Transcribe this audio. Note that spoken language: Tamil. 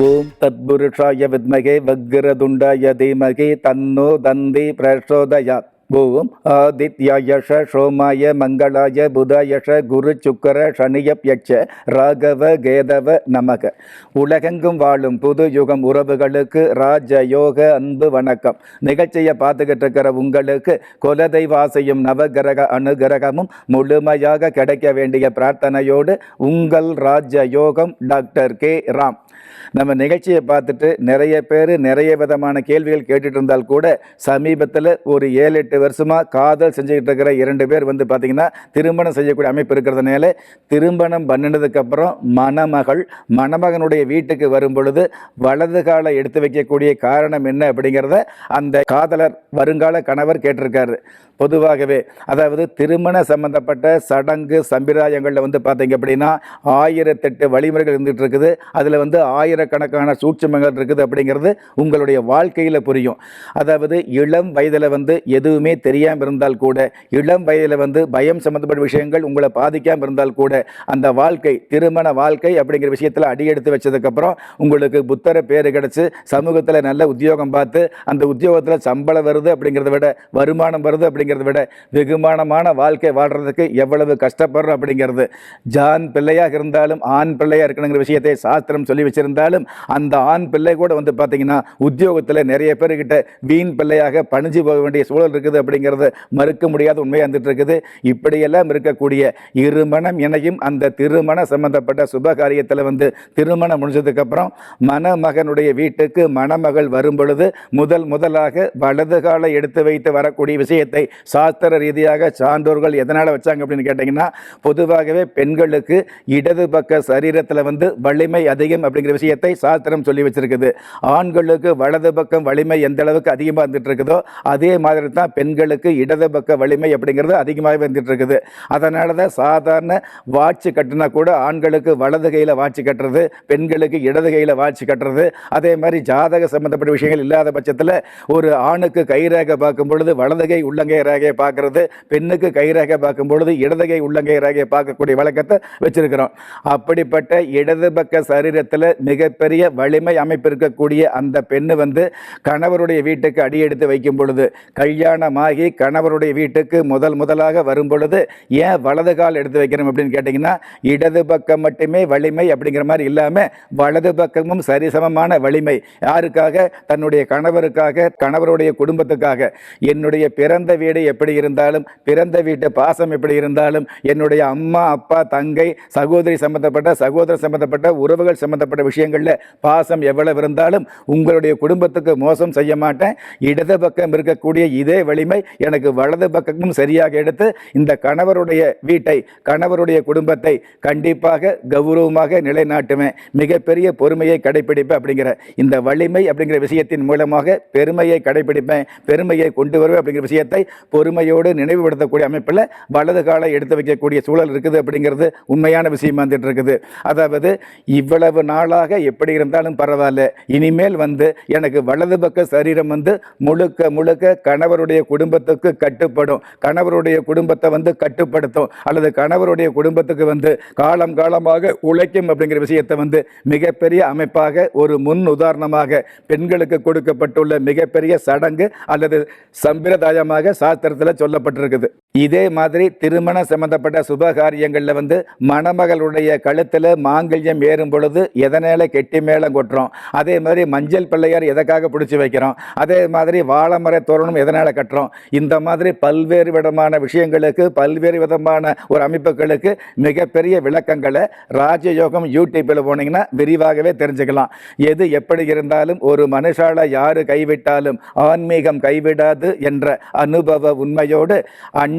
ஓம் தத்புருஷாய வித்மகே வக்ரதுண்டாய தீமகி தன்னோ தந்தி பிரசோதயாத் ஓம் ஆதித்யாயஷ சோமாய மங்களாய புதாயஷ குரு சுக்கர சனியப்யட்ச ராகவ கேதவ நமக. உலகெங்கும் வாழும் புது யுகம் உறவுகளுக்கு ராஜ யோக அன்பு வணக்கம். நிகழ்ச்சியை பார்த்துக்கிட்டு இருக்கிற உங்களுக்கு குலதெய்வாசையும் நவகிரக அனுகிரகமும் முழுமையாக கிடைக்க வேண்டிய பிரார்த்தனையோடு உங்கள் ராஜயோகம் டாக்டர் கே. ராம். நம்ம நிகழ்ச்சியை பார்த்துட்டு நிறைய பேர் நிறைய விதமான கேள்விகள் கேட்டுட்டு இருந்தால் கூட சமீபத்தில் ஒரு ஏழு எட்டு வருஷமாக காதல் செஞ்சுக்கிட்டு இருக்கிற இரண்டு பேர் வந்து பார்த்திங்கன்னா திருமணம் செய்யக்கூடிய அமைப்பு இருக்கிறதுனால திருமணம் பண்ணினதுக்கப்புறம் மணமகள் மணமகனுடைய வீட்டுக்கு வரும் பொழுது வலது காலை எடுத்து வைக்கக்கூடிய காரணம் என்ன அப்படிங்கிறத அந்த காதலர் வருங்கால கணவர் கேட்டிருக்காரு. பொதுவாகவே அதாவது திருமண சம்பந்தப்பட்ட சடங்கு சம்பிரதாயங்களில் வந்து பார்த்தீங்க அப்படின்னா ஆயிரத்தெட்டு வழிமுறைகள் இருந்துகிட்டு இருக்குது அதில் வந்து ஆயிரக்கணக்கான சூட்சுமங்கள் இருக்குது அப்படிங்கிறது உங்களுடைய வாழ்க்கையில் புரியும். அதாவது இளம் வயதில் வந்து எதுவுமே தெரியாமல் இருந்தால் கூட இளம் வயதில் வந்து பயம் சம்மந்தப்பட்ட விஷயங்கள் உங்களை பாதிக்காமல் இருந்தால் கூட அந்த வாழ்க்கை திருமண வாழ்க்கை அப்படிங்கிற விஷயத்தில் அடியெடுத்து வச்சதுக்கப்புறம் உங்களுக்கு புத்தர பேர் கிடச்சி சமூகத்தில் நல்ல உத்தியோகம் பார்த்து அந்த உத்தியோகத்தில் சம்பளம் வருது அப்படிங்கிறத விட வருமானம் வருது அப்படிங்கிறத விட வெகுமானமான வாழ்க்கை வாழ்கிறதுக்கு எவ்வளவு கஷ்டப்படுறோம் அப்படிங்கிறது. ஜான் பிள்ளையாக இருந்தாலும் ஆண் பிள்ளையாக இருக்கணுங்கிற விஷயத்தை சாஸ்திரம் சொல்லி வச்சிருந்தாலும் அந்த ஆண் பிள்ளை கூட வந்து பார்த்தீங்கன்னா உத்தியோகத்தில் நிறைய பேர்கிட்ட வீண் பிள்ளையாக பணிஞ்சு போக வேண்டிய சூழல் இருக்குது. அப்படிங்கிறது மறுக்க முடியாத உண்மையாக இருந்துட்டு இருக்குது இப்படியெல்லாம் இருக்கக்கூடிய இருமணம் இணையும் அந்த திருமண சம்பந்தப்பட்ட சுப காரியத்தில் வந்து திருமணம் முடிஞ்சதுக்கப்புறம் மணமகனுடைய வீட்டுக்கு மணமகள் வரும் பொழுது முதல் முதலாக வலது காலை எடுத்து வைத்து வரக்கூடிய விஷயத்தை சாஸ்திர ரீதியாக சான்றோர்கள் எதனால் வச்சாங்க அப்படின்னு கேட்டிங்கன்னா பொதுவாகவே பெண்களுக்கு இடது பக்க சரீரத்தில் வந்து வலிமை அதிகம் அப்படிங்கிற விஷயத்தை சாஸ்திரம் சொல்லி வச்சிருக்குது. ஆண்களுக்கு வலது பக்கம் வலிமை எந்த அளவுக்கு அதிகமாக இருந்துட்டு இருக்குதோ அதே மாதிரி தான் பெண் பெண்களுக்கு இடது பக்க வலிமை அப்படிங்கிறது அதிகமாகவே வந்துட்டு இருக்குது அதனால தான் சாதாரண வாட்ச் கட்டினா கூட ஆண்களுக்கு வலது கையில் வாட்ச் கட்டுறது பெண்களுக்கு இடது கையில் வாட்ச் கட்டுறது அதே மாதிரி ஜாதக சம்பந்தப்பட்ட விஷயங்கள் இல்லாத பட்சத்தில் ஒரு ஆணுக்கு கைரேகை பார்க்கும் பொழுது வலது கை உள்ளங்கை ரேகையை பார்க்கறது பெண்ணுக்கு கைரேகை பார்க்கும் பொழுது இடது கை உள்ளங்கை ரேகையை பார்க்கக்கூடிய வழக்கத்தை வச்சிருக்கிறோம். அப்படிப்பட்ட இடது பக்க சரீரத்தில் மிகப்பெரிய வலிமை அமைப்பு இருக்கக்கூடிய அந்த பெண்ணு வந்து கணவருடைய வீட்டுக்கு அடியெடுத்து வைக்கும் பொழுது கல்யாணமாகி கணவருடைய வீட்டுக்கு முதல் முதலாக வரும்பொழுது ஏன் வலது கால் எடுத்து வைக்கிறோம் அப்படின்னு கேட்டிங்கன்னா இடது பக்கம் மட்டுமே வலிமை அப்படிங்கிற மாதிரி இல்லாமல் வலது பக்கமும் சரிசமமான வலிமை. யாருக்காக? தன்னுடைய கணவருக்காக கணவருடைய குடும்பத்துக்காக. என்னுடைய பிறந்த வீடு எப்படி இருந்தாலும் பிறந்த வீட்டு பாசம் எப்படி இருந்தாலும் என்னுடைய அம்மா அப்பா தங்கை சகோதரி சம்பந்தப்பட்ட சகோதரர் சம்பந்தப்பட்ட உறவுகள் சம்பந்தப்பட்ட விஷயங்களில் பாசம் எவ்வளவு இருந்தாலும் உங்களுடைய குடும்பத்துக்கு மோசம் செய்ய மாட்டேன். இடது பக்கம் இருக்கக்கூடிய இதே வழி வலிமை எனக்கு வலது பக்கமும் சரியாக எடுத்து இந்த கணவருடைய வீட்டை கணவருடைய குடும்பத்தை கண்டிப்பாக கௌரவமாக நிலைநாட்டுவேன் மிகப்பெரிய பொறுமையை கடைபிடிப்பேன் அப்படிங்கிற இந்த வலிமை அப்படிங்கிற விஷயத்தின் மூலமாக பெருமையை கடைபிடிப்பேன் பெருமையை கொண்டு வருவேன் அப்படிங்கிற விஷயத்தை பொறுமையோடு நினைவுபடுத்தக்கூடிய அமைப்பில் வலது காலை எடுத்து வைக்கக்கூடிய சூழல் இருக்குது அப்படிங்கிறது உண்மையான விஷயம் வந்துட்டு இருக்குது அதாவது இவ்வளவு நாளாக எப்படி இருந்தாலும் பரவாயில்ல. இனிமேல் வந்து எனக்கு வலது பக்க சரீரம் வந்து முழுக்க முழுக்க கணவருடைய குடும்பத்துக்கு கட்டுப்படும். கணவருடைய குடும்பத்தை வந்து கட்டுப்படுத்தும். அல்லது கணவருடைய குடும்பத்துக்கு வந்து காலம் காலமாக உழைக்கும் அப்படிங்கிற விஷயத்தை வந்து மிகப்பெரிய அமைப்பாக ஒரு முன் உதாரணமாக பெண்களுக்கு கொடுக்கப்பட்டுள்ள மிகப்பெரிய சடங்கு அல்லது சம்பிரதாயமாக சாஸ்திரத்தில் சொல்லப்பட்டிருக்குது. இதே மாதிரி திருமணம் சம்பந்தப்பட்ட சுபகாரியங்களில் வந்து மணமகளுடைய கழுத்தில் மாங்கல்யம் ஏறும் பொழுது எதனால் கெட்டி மேளம் கொட்டுறோம்? அதே மாதிரி மஞ்சள் பிள்ளையார் எதற்காக பிடிச்சி வைக்கிறோம்? அதே மாதிரி வாழைமர தோரணம் எதனால் கட்டுறோம்? இந்த மாதிரி பல்வேறு விதமான விஷயங்களுக்கு பல்வேறு விதமான ஒரு அமைப்புகளுக்கு மிகப்பெரிய விளக்கங்களை ராஜயோகம் யூடியூப்பில் போனீங்கன்னா விரிவாகவே தெரிஞ்சுக்கலாம். எது எப்படி இருந்தாலும் ஒரு மனுஷால யார் கைவிட்டாலும் ஆன்மீகம் கைவிடாது என்ற அனுபவ உண்மையோடு அன்